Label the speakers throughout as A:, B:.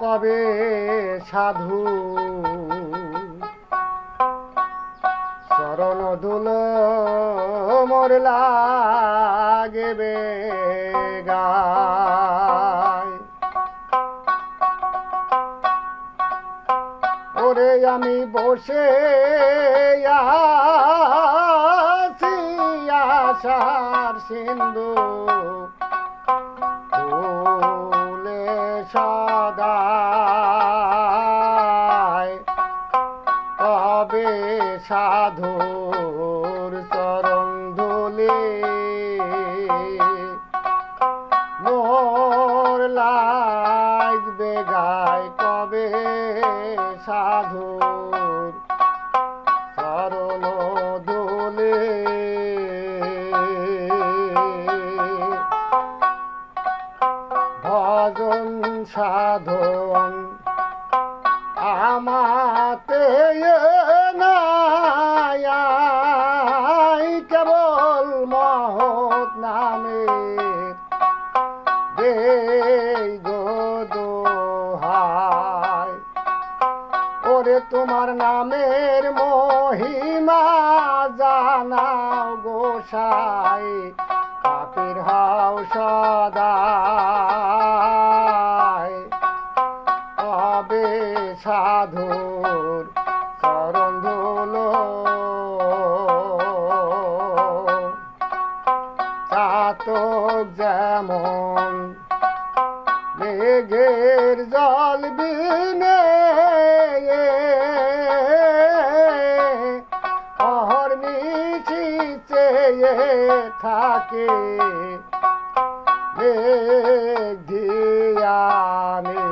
A: কবে সাধু? চরণ ধুল মোর লাগবে ওরে আমি বসে আছি আশার সিন্ধু। সাধুর চরণ ধুলে। মোর লাগবে গায় কবে সাধুর ভজন সাধন আমাতে তোমার নামের মহিমা জানাও গোসাই পাপের হাও সদাই। কবে সাধুর চরণ ধুলো। চাতক যেমন মেঘের জল বিনে থাকে। ধিয়ানে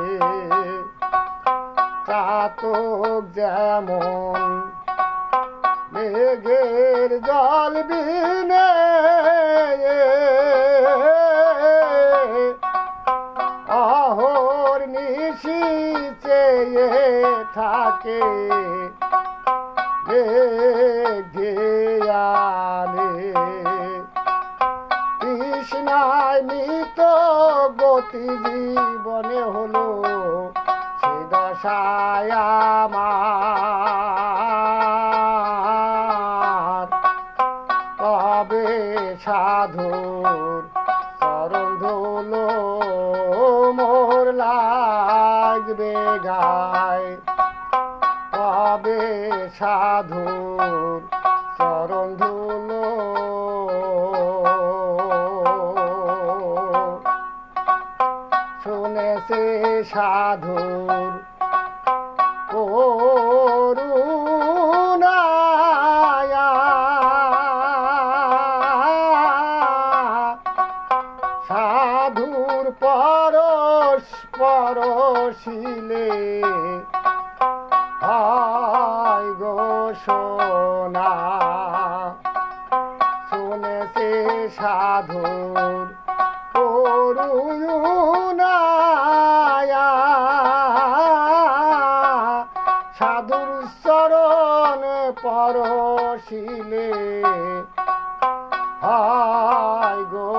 A: চাতক যেমন মেঘের জল বিনে অহর নিশি চেয়ে থাকে। মেঘিয়ানে মৃত গতি জীবনে হলো সে দশায় আমার। কবে সাধুর চরণ ধুলো মোর লাগবে গায়। কবে সাধুর চরণ সাধুর করুণায়া। সাধুর পরশ পরশিলে হয় গো সোনা। শুনেছে সাধুর করুণায়া সাধুর চরণ পরশিলে হয় গো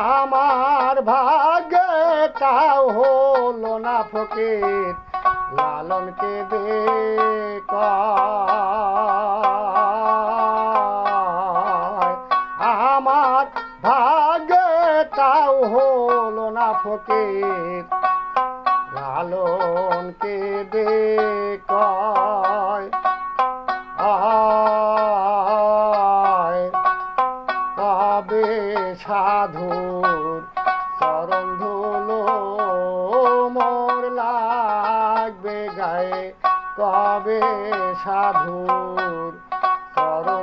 A: আমার ভাগ্যটাও হলো না ফকির, লালনকে দে। আমার ভাগ্যটাও হলো না ফকির লালনকে দে কয় কবে সাধুর চরণ ধুলো মোর লাগবে গায়ে কবে সাধুর চরণ